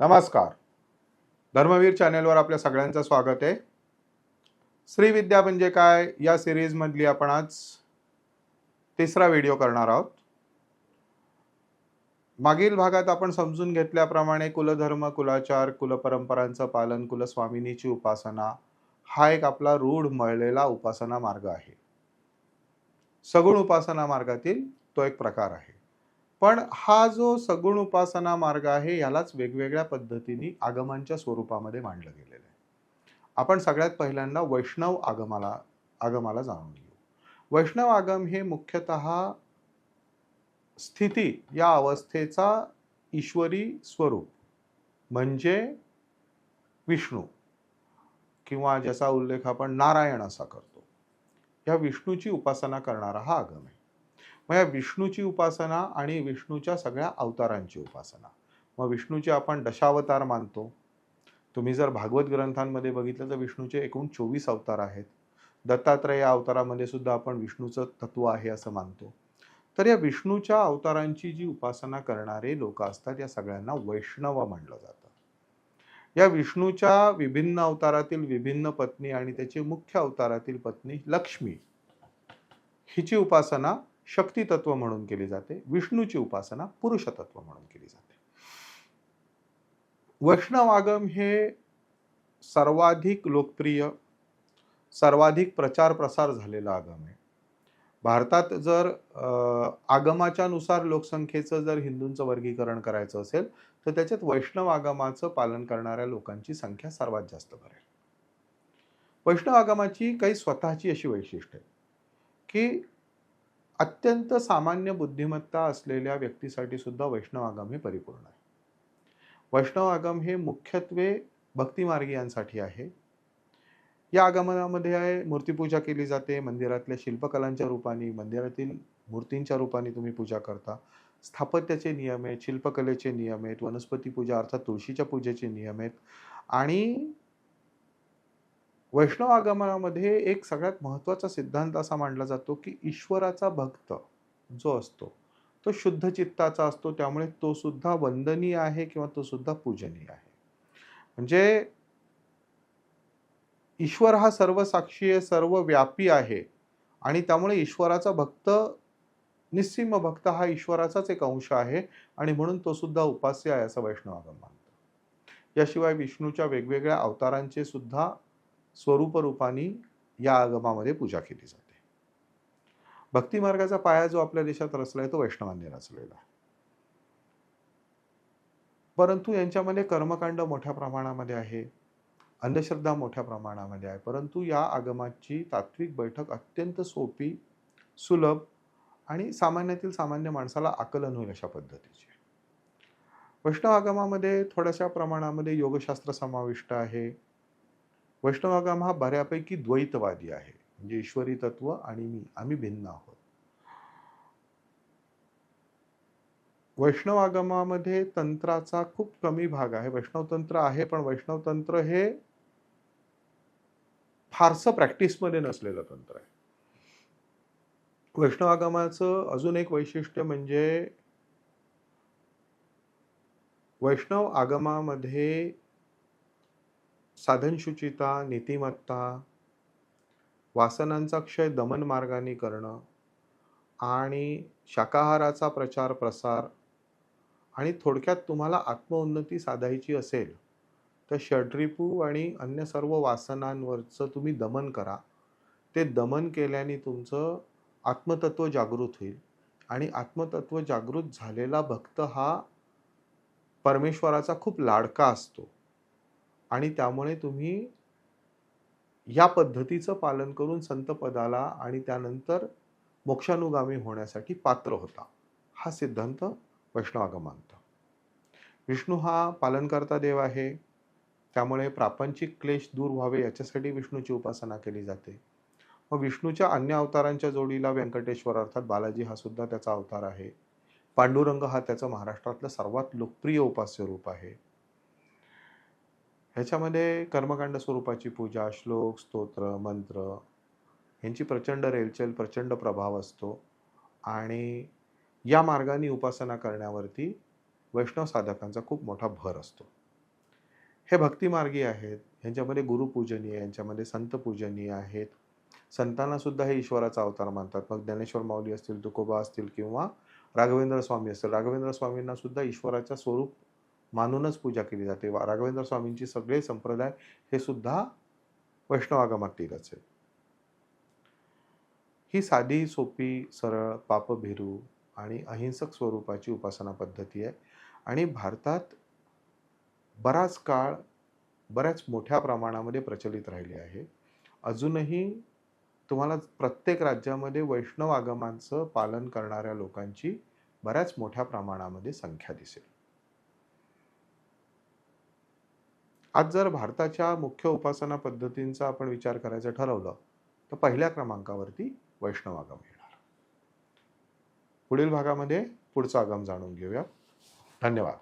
नमस्कार. धर्मवीर चॅनेलवर आपल्या सगळ्यांचं स्वागत आहे. श्रीविद्या म्हणजे काय? या सिरीजमधली आपण आज तिसरा व्हिडिओ करणार आहोत. मागील भागात आपण समजून घेतल्याप्रमाणे कुलधर्म कुलाचार कुलपरंपरांचं पालन कुलस्वामिनीची उपासना हा एक आपला रूढ मळलेला उपासना मार्ग आहे. सगुण उपासना मार्गातील तो एक प्रकार आहे. पण हा जो सगुण उपासना मार्ग आहे यालाच वेगवेगळ्या पद्धतीने आगमांच्या स्वरूपामध्ये मांडलं गेलेलं आहे. आपण सगळ्यात पहिल्यांदा वैष्णव आगमाला आगमाला जाणून घेऊ. वैष्णव आगम हे मुख्यतः स्थिती या अवस्थेचा ईश्वरी स्वरूप म्हणजे विष्णू किंवा ज्याचा उल्लेख आपण नारायण असा करतो. या विष्णूची उपासना करणारा हा आगम आहे. मग या विष्णूची उपासना आणि विष्णूच्या सगळ्या अवतारांची उपासना. मग विष्णूचे आपण दशावतार मानतो. तुम्ही जर भागवत ग्रंथांमध्ये बघितलं तर विष्णूचे एकूण चोवीस अवतार आहेत. दत्तात्रय या अवतारामध्ये सुद्धा आपण विष्णूचं तत्व आहे असं मानतो. तर या विष्णूच्या अवतारांची जी उपासना करणारे लोक असतात या सगळ्यांना वैष्णव म्हणलं जातं. या विष्णूच्या विभिन्न अवतारातील विभिन्न पत्नी आणि त्याची मुख्य अवतारातील पत्नी लक्ष्मी. हिची उपासना शक्ती तत्व म्हणून केली जाते. विष्णूची उपासना पुरुषतत्व म्हणून केली जाते. वैष्णवागम हे सर्वाधिक लोकप्रिय सर्वाधिक प्रचार प्रसार झालेला आगम आहे. भारतात जर आगमाच्या नुसार लोकसंख्येचं जर हिंदूंचं वर्गीकरण करायचं असेल तर त्याच्यात वैष्णव आगमाचं पालन करणाऱ्या लोकांची संख्या सर्वात जास्त भरेल वैष्णव आगमाची काही स्वतःची अशी वैशिष्ट्य आहे की अत्यंत सामान्य बुद्धिमत्ता असलेल्या व्यक्तीसाठी सुद्धा वैष्णव आगम हे परिपूर्ण आहे. वैष्णव आगम हे मुख्यत्वे भक्तिमार्गीयांसाठी आहे. या आगमनामध्ये आहे मूर्तीपूजा केली जाते मंदिरातल्या शिल्पकलांच्या रूपाने मंदिरातील मूर्तींच्या रूपाने तुम्ही पूजा करता स्थापत्याचे नियम आहेत शिल्पकलेचे नियम आहेत वनस्पती पूजा अर्थात तुळशीच्या पूजेचे नियम आहेत आणि वैष्णव आगमनामध्ये एक सगळ्यात महत्त्वाचा सिद्धांत असा मांडला जातो की ईश्वराचा भक्त जो असतो तो शुद्ध चित्ताचा असतो त्यामुळे तो सुद्धा वंदनीय आहे किंवा तो सुद्धा पूजनीय आहे. म्हणजे ईश्वर हा सर्व साक्षी आहे सर्व व्यापी आहे आणि त्यामुळे ईश्वराचा भक्त निस्सीम भक्त हा ईश्वराचाच एक अंश आहे आणि म्हणून तो सुद्धा उपास्य आहे असं वैष्णव आगम मानतो. याशिवाय विष्णूच्या वेगवेगळ्या अवतारांचे सुद्धा स्वरूपरूपाने या आगमामध्ये पूजा केली जाते. भक्ती मार्गाचा पाया जो आपल्या देशात रचला आहे तो वैष्णवांनी रचलेला आहे. परंतु यांच्यामध्ये कर्मकांड मोठ्या प्रमाणामध्ये आहे अंधश्रद्धा मोठ्या प्रमाणामध्ये आहे परंतु या आगमाची तात्विक बैठक अत्यंत सोपी सुलभ आणि सामान्यातील सामान्य माणसाला आकलन होईल अशा पद्धतीची वैष्णव आगमामध्ये थोड्याशा प्रमाणामध्ये योगशास्त्र समाविष्ट आहे वैष्णव आगम हा बऱ्यापैकी द्वैतवादी आहे. म्हणजे ईश्वरी तत्व आणि मी. आम्ही भिन्न आहोत. वैष्णव आगमामध्ये तंत्राचा खूप कमी भाग आहे. वैष्णव तंत्र आहे पण वैष्णव तंत्र हे फारसं प्रॅक्टिसमध्ये नसलेलं तंत्र आहे. वैष्णव आगमाचं अजून एक वैशिष्ट्य म्हणजे वैष्णव आगमामध्ये साधनशुचिता नीतिमत्ता वासनांचा क्षय दमन मार्गाने करणं आणि शाकाहाराचा प्रचार प्रसार आणि थोडक्यात तुम्हाला आत्मोन्नती साधायची असेल तर षड्रिपू आणि अन्य सर्व वासनांवरचं तुम्ही दमन करा. ते दमन केल्याने तुमचं आत्मतत्व जागृत होईल आणि आत्मतत्व जागृत झालेला भक्त हा परमेश्वराचा खूप लाडका असतो. आणि त्यामुळे तुम्ही या पद्धतीचं पालन करून संतपदाला आणि त्यानंतर मोक्षानुगामी होण्यासाठी पात्र होता. हा सिद्धांत वैष्णवागम मानतो विष्णू हा पालनकर्ता देव आहे. त्यामुळे प्रापंचिक क्लेश दूर व्हावे याच्यासाठी विष्णूची उपासना केली जाते. मग विष्णूच्या अन्य अवतारांच्या जोडीला व्यंकटेश्वर अर्थात बालाजी हा सुद्धा त्याचा अवतार आहे. पांडुरंग हा त्याचं महाराष्ट्रातलं सर्वात लोकप्रिय उपास्य रूप आहे. ह्याच्यामध्ये कर्मकांड स्वरूपाची पूजा श्लोक स्तोत्र मंत्र ह्यांची प्रचंड रेलचेल प्रचंड प्रभाव असतो. आणि या मार्गाने उपासना करण्यावरती वैष्णव साधकांचा खूप मोठा भर असतो. हे भक्तिमार्गी आहेत. यांच्यामध्ये गुरुपूजनीय यांच्यामध्ये संत पूजनीय आहेत. संतांनासुद्धा हे ईश्वराचा अवतार मानतात. मग ज्ञानेश्वर माऊली असतील तुकोबा असतील किंवा राघवेंद्र स्वामी असतील राघवेंद्र स्वामींनासुद्धा ईश्वराच्या स्वरूप मानूनच पूजा केली जाते. राघवेंद्र स्वामींची सगळे संप्रदाय हे सुद्धा वैष्णवागमातीलच आहे ही साधी सोपी सरळ पापभिरू आणि अहिंसक स्वरूपाची उपासना पद्धती आहे. आणि भारतात बराच काळ बऱ्याच मोठ्या प्रमाणामध्ये प्रचलित राहिली आहे. अजूनही तुम्हाला प्रत्येक राज्यामध्ये वैष्णव आगमांचं पालन करणाऱ्या लोकांची बऱ्याच मोठ्या प्रमाणामध्ये संख्या दिसेल. आज जर भारताच्या मुख्य उपासना पद्धतींचा आपण विचार करायचं ठरवलं तर पहिल्या क्रमांकावरती वैष्णव आगम येणार. पुढील भागामध्ये पुढचा आगम जाणून घेऊया. धन्यवाद.